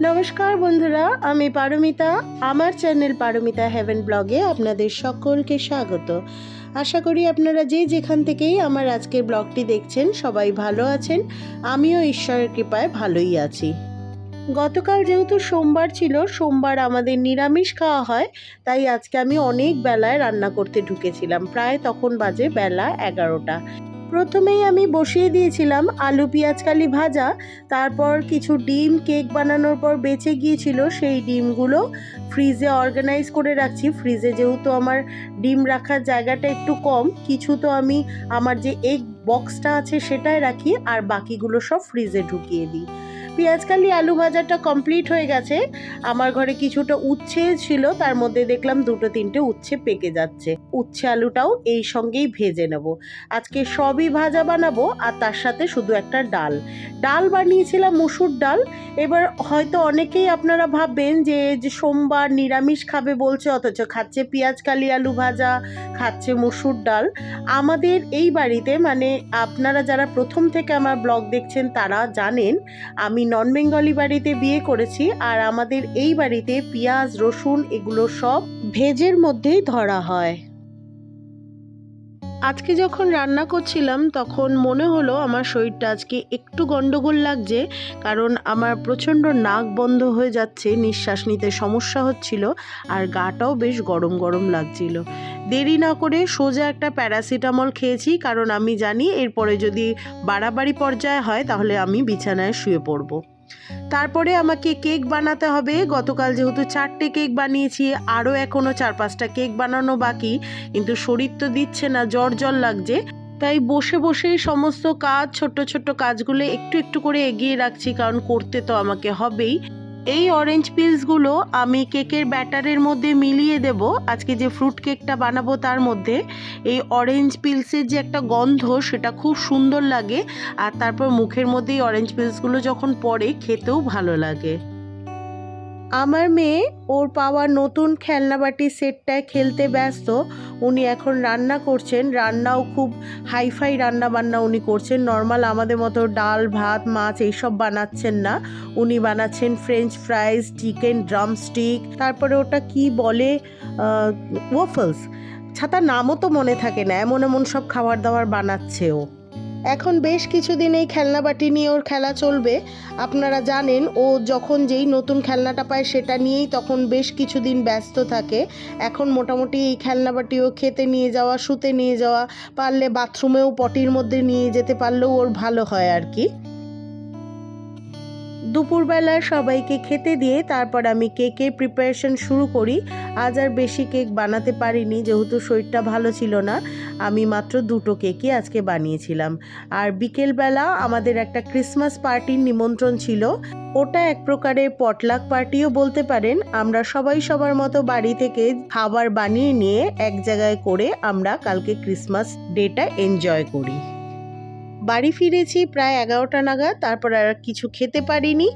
নমস্কার বন্ধুরা, আমি পারমিতা। আমার চ্যানেল পারমিতা হেভেন ব্লগে আপনাদের সকলকে স্বাগত। আশা করি আপনারা যে যেখান থেকেই আমার আজকের ব্লগটি দেখছেন, সবাই ভালো আছেন। আমিও ঈশ্বরের কৃপায় ভালোই আছি। গতকাল যেহেতু সোমবার ছিল, সোমবার আমাদের নিরামিষ খাওয়া হয়, তাই আজকে আমি অনেক বেলায় রান্না করতে ঢুকেছিলাম। প্রায় তখন বাজে বেলা এগারোটা। প্রথমেই আমি বসিয়ে দিয়েছিলাম আলু, পেঁয়াজ, কালি ভাজা। তারপর কিছু ডিম, কেক বানানোর পর বেঁচে গিয়েছিল সেই ডিমগুলো। ফ্রিজে অর্গানাইজ করে রাখছি। ফ্রিজে যেহেতু আমার ডিম রাখার জায়গাটা একটু কম, কিছু তো আমি আমার যে এগ বক্সটা আছে সেটাই রাখি আর বাকিগুলো সব ফ্রিজে ঢুকিয়ে দিই। পেঁয়াজকালি আলু ভাজাটা কমপ্লিট হয়ে গেছে। আমার ঘরে কিছুটা উচ্ছে ছিল, তার মধ্যে দেখলাম দুটো, তিনটে উচ্ছে পেকে যাচ্ছে। উচ্ছে আলুটাও এই সঙ্গেই ভেজে নেব। আজকে সবই ভাজা বানাবো আর তার সাথে শুধু একটা ডাল। ডাল বানিয়েছিলাম মুসুর ডাল। এবার হয়তো অনেকেই আপনারা ভাববেন যে যে সোমবার নিরামিষ খাবে বলছে, অথচ খাচ্ছে পেঁয়াজ, কালি আলু ভাজা, খাচ্ছে মুসুর ডাল। আমাদের এই বাড়িতে মানে আপনারা যারা প্রথম থেকে আমার ব্লগ দেখছেন তারা জানেন, আমি নন বেঙ্গলি বাড়িতে বিয়ে করেছি আর আমাদের এই বাড়িতে পেঁয়াজ, রসুন এগুলো সব ভেজের মধ্যেই ধরা হয়। আজকে যখন রান্না করছিলাম, তখন মনে হলো আমার শরীরটা আজকে একটু গন্ডগোল লাগছে, কারণ আমার প্রচণ্ড নাক বন্ধ হয়ে যাচ্ছে, নিঃশ্বাস নিতে সমস্যা হচ্ছিল, আর গাটাও বেশ গরম গরম লাগছিল। দেরি না করে সোজা একটা প্যারাসিটামল খেয়েছি, কারণ আমি জানি এরপরে যদি বাড়াবাড়ি পর্যায়ে হয়, তাহলে আমি বিছানায় শুয়ে পড়ব। তারপরে আমাকে কেক বানাতে হবে। গতকাল যেহেতু চারটে কেক বানিয়েছি, আরও এখনও চার পাঁচটা কেক বানানো বাকি। কিন্তু শরীর তো দিচ্ছে না, জ্বর জ্বর লাগছে। তাই বসে বসেই সমস্ত কাজ, ছোট্ট ছোট্ট কাজগুলো একটু একটু করে এগিয়ে রাখছি, কারণ করতে তো আমাকে হবেই। এই অরেঞ্জ পিলসগুলো আমি কেকের ব্যাটারের মধ্যে মিলিয়ে দেব। আজকে যে ফ্রুট কেকটা বানাবো তার মধ্যে, এই অরেঞ্জ পিলসের যে একটা গন্ধ, সেটা খুব সুন্দর লাগে। আর তারপর মুখের মধ্যে এই অরেঞ্জ পিলসগুলো যখন পড়ে, খেতেও ভালো লাগে। আমার মেয়ে ওর পাওয়া নতুন খেলনাবাটি সেটটায় খেলতে ব্যস্ত। উনি এখন রান্না করছেন। রান্নাও খুব হাইফাই রান্না বান্না উনি করছেন। নর্মাল আমাদের মতো ডাল, ভাত, মাছ এইসব বানাচ্ছেন না। উনি বানাচ্ছেন ফ্রেঞ্চ ফ্রাইজ, চিকেন ড্রামস্টিক, তারপরে ওটা কি বলে ওয়াফলস ছাতা নামও তো মনে থাকে না। এমন এমন সব খাবার দাবার বানাচ্ছে ও। এখন বেশ কিছুদিন এই খেলনা বাটি নিয়ে ওর খেলা চলবে। আপনারা জানেন, ও যখন যেই নতুন খেলনাটা পায় সেটা নিয়েই তখন বেশ কিছুদিন ব্যস্ত থাকে। এখন মোটামুটি এই খেলনা বাটিও খেতে নিয়ে যাওয়া, শুতে নিয়ে যাওয়া, পারলে বাথরুমেও পটির মধ্যে নিয়ে যেতে পারলেও ওর ভালো হয় আর কি। দুপুরবেলা সবাইকে খেতে দিয়ে তারপর আমি কেকের প্রিপারেশন শুরু করি। আজ আর বেশি কেক বানাতে পারিনি, যেহেতু শরীরটা ভালো ছিল না। আমি মাত্র দুটো কেকই আজকে বানিয়েছিলাম। আর বিকেলবেলা আমাদের একটা ক্রিসমাস পার্টির নিমন্ত্রণ ছিল। ওটা এক প্রকারের পটলাক পার্টিও বলতে পারেন। আমরা সবাই সবার মতো বাড়ি থেকে খাবার বানিয়ে নিয়ে এক জায়গায় করে আমরা কালকে ক্রিসমাস ডেটা এনজয় করি। বাড়ি ফিরেছি প্রায় এগারোটা নাগাদ, তারপর আর কিছু খেতে পারিনি।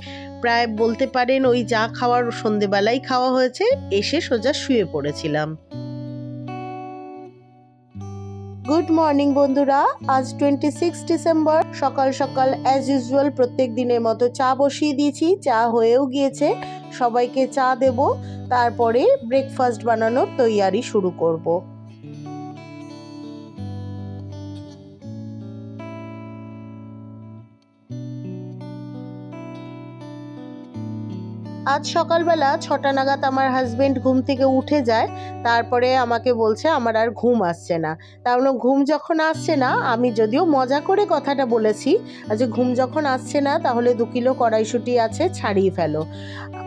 প্রায় বলতে পারেন ওই যা খাওয়ার সন্ধেবেলাই খাওয়া হয়েছে, এসে সোজা শুয়ে পড়েছিলাম। গুড মর্নিং বন্ধুরা, আজ টোয়েন্টি সিক্স ডিসেম্বর সকাল সকাল অ্যাজ ইউজুয়াল প্রত্যেক দিনের মতো চা বসিয়ে দিয়েছি, চা হয়েও গিয়েছে, সবাইকে চা দেব, তারপরে ব্রেকফাস্ট বানানোর তৈয়ারি শুরু করব। আজ সকালবেলা ছটা নাগাদ আমার হাজবেন্ড ঘুম থেকে উঠে যায়, তারপরে আমাকে বলছে আমার আর ঘুম আসছে না। কারণ ঘুম যখন আসছে না, আমি যদিও মজা করে কথাটা বলেছি যে ঘুম যখন আসছে না, তাহলে দু কিলো কড়াইশুটি আছে, ছাড়িয়ে ফেলো।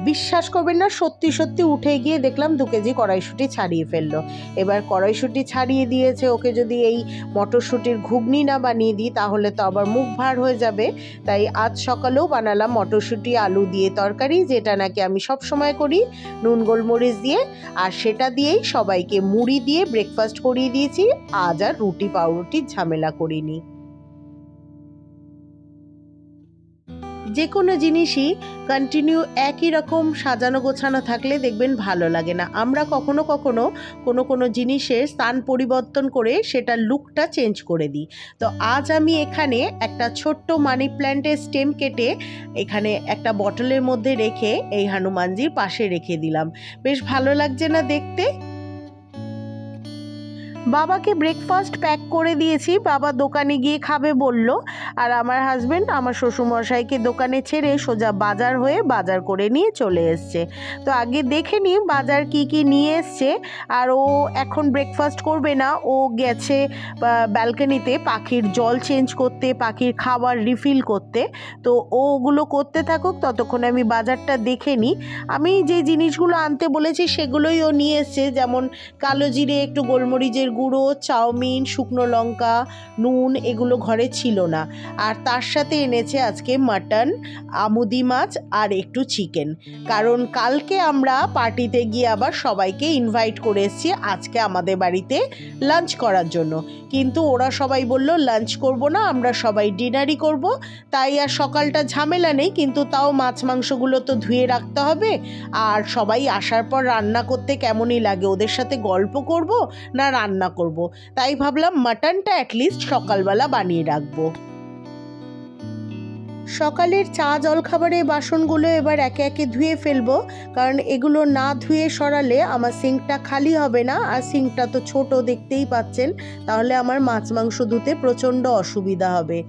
বিশ্বাস করবেন না, সত্যি সত্যি উঠে গিয়ে দেখলাম দু কেজি কড়াইশুটি ছাড়িয়ে ফেলল। এবার কড়াইশুটি ছাড়িয়ে দিয়েছে, ওকে যদি এই মটরশুঁটির ঘুগনি না বানিয়ে দিই, তাহলে তো আবার মুখ ভার হয়ে যাবে। তাই আজ সকালেও বানালাম মটরশুঁটি, আলু দিয়ে তরকারি, যেটা নাকি আমি সব সময় করি, নুন গোলমরিচ দিয়ে, আর সেটা দিয়েই সবাইকে মুড়ি দিয়ে ব্রেকফাস্ট করিয়ে দিয়েছি। আজ আর রুটি পাউরুটির ঝামেলা করিনি। যে কোনো জিনিসই কন্টিনিউ একই রকম সাজানো গোছানো থাকলে দেখবেন ভালো লাগে না। আমরা কখনো কখনো কোনো কোনো জিনিসের স্থান পরিবর্তন করে সেটা লুকটা চেঞ্জ করে দিই। তো আজ আমি এখানে একটা ছোট্ট মানি প্ল্যান্টের স্টেম কেটে এখানে একটা বটলের মধ্যে রেখে এই হনুমানজির পাশে রেখে দিলাম। বেশ ভালো লাগছে না দেখতে? বাবাকে ব্রেকফাস্ট প্যাক করে দিয়েছি। বাবা দোকানে গিয়ে খাবে বলল। আর আমার হাজবেন্ড আমার শ্বশুরমশাইকে দোকানে ছেড়ে সোজা বাজার হয়ে বাজার করে নিয়ে চলে এসছে। তো আগে দেখে নিই বাজার কি কি নিয়ে এসছে। আর ও এখন ব্রেকফাস্ট করবে না। ও গেছে ব্যালকনিতে পাখির জল চেঞ্জ করতে, পাখির খাবার রিফিল করতে। তো ও ওগুলো করতে থাকুক, ততক্ষণ আমি বাজারটা দেখে নিই। আমি যে জিনিসগুলো আনতে বলেছি সেগুলোই ও নিয়ে এসছে। যেমন কালো জিরে, একটু গোলমরিচের গুঁড়ো, চাউমিন, শুকনো লঙ্কা, নুন এগুলো ঘরে ছিল না। আর তার সাথে এনেছে আজকে মাটন, আমুদি মাছ আর একটু চিকেন। কারণ কালকে আমরা পার্টিতে গিয়ে আবার সবাইকে ইনভাইট করে এসেছি আজকে আমাদের বাড়িতে লাঞ্চ করার জন্য। কিন্তু ওরা সবাই বলল লাঞ্চ করব না, আমরা সবাই ডিনারই করব। তাই আর সকালটা ঝামেলা নেই, কিন্তু তাও মাছ মাংসগুলো তো ধুয়ে রাখতে হবে। আর সবাই আসার পর রান্না করতে কেমনই লাগে, ওদের সাথে গল্প করব না রান্না করব। তাই ভাবলাম মাটনটা অ্যাটলিস্ট সকালবেলা বানিয়ে রাখব। সকালের চা জলখাবারে বাসনগুলো এবার একে একে ধুয়ে ফেলব। কারণ এগুলো না ধুয়ে সরালে আমার সিঙ্কটা খালি হবে না। আর সিঙ্কটা তো ছোট দেখতেই পাচ্ছেন। তাহলে আমার মাছ মাংস ধুতে প্রচণ্ড অসুবিধা হবে।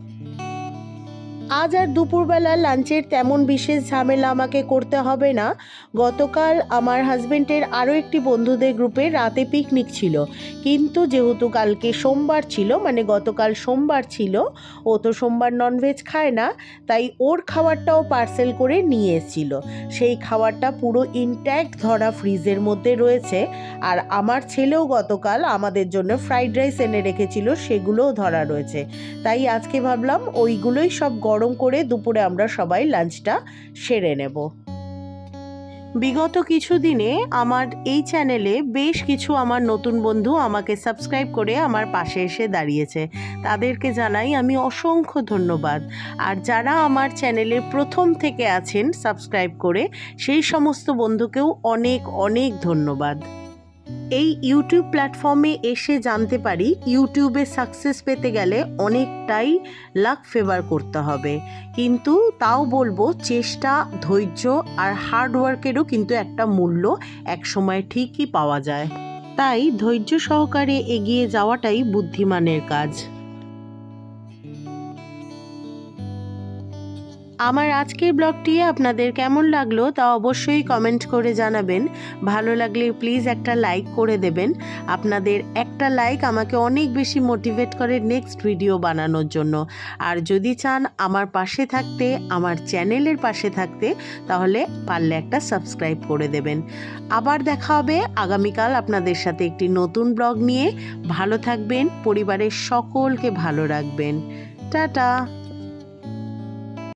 আজ আর দুপুরবেলা লাঞ্চের তেমন বিশেষ ঝামেলা আমাকে করতে হবে না। গতকাল আমার হাজবেন্ডের আরও একটি বন্ধুদের গ্রুপে রাতে পিকনিক ছিল। কিন্তু যেহেতু কালকে সোমবার ছিল মানে গতকাল সোমবার ছিল, ও তো সোমবার ননভেজ খায় না, তাই ওর খাবারটাও পার্সেল করে নিয়ে এসেছিল। সেই খাবারটা পুরো ইনট্যাক্ট ধরা ফ্রিজের মধ্যে রয়েছে। আর আমার ছেলেও গতকাল আমাদের জন্য ফ্রাইড রাইস এনে রেখেছিল, সেগুলোও ধরা রয়েছে। তাই আজকে ভাবলাম ওইগুলোই সব গরম করে দুপুরে আমরা সবাই লাঞ্চটা সেরে নেব। বিগত কিছু দিনে আমার এই চ্যানেলে বেশ কিছু আমার নতুন বন্ধু আমাকে সাবস্ক্রাইব করে আমার পাশে এসে দাঁড়িয়েছে। তাদেরকে জানাই আমি অসংখ্য ধন্যবাদ। আর যারা আমার চ্যানেলে প্রথম থেকে আছেন সাবস্ক্রাইব করে, সেই সমস্ত বন্ধুকেও অনেক অনেক ধন্যবাদ। এই ইউটিউব প্ল্যাটফর্মে এসে জানতে পারি ইউটিউবে সাকসেস পেতে গেলে অনেকটাই লাক ফেভার করতে হবে। কিন্তু তাও বলব, চেষ্টা, ধৈর্য আর হার্ডওয়ার্কেরও কিন্তু একটা মূল্য একসময় ঠিকই পাওয়া যায়। তাই ধৈর্য সহকারে এগিয়ে যাওয়াটাই বুদ্ধিমানের কাজ। আমার আজকের ব্লগটি আপনাদের কেমন লাগল তা অবশ্যই কমেন্ট করে জানাবেন। ভালো লাগলে প্লিজ একটা লাইক করে দেবেন। আপনাদের একটা লাইক আমাকে অনেক বেশি মোটিভেট করে নেক্সট ভিডিও বানানোর জন্য। আর যদি চান আমার পাশে থাকতে, আমার চ্যানেলের পাশে থাকতে, তাহলে পারলে একটা সাবস্ক্রাইব করে দেবেন। আবার দেখা হবে আগামীকাল আপনাদের সাথে একটি নতুন ব্লগ নিয়ে। ভালো থাকবেন, পরিবারের সকলকে ভালো রাখবেন। টাটা!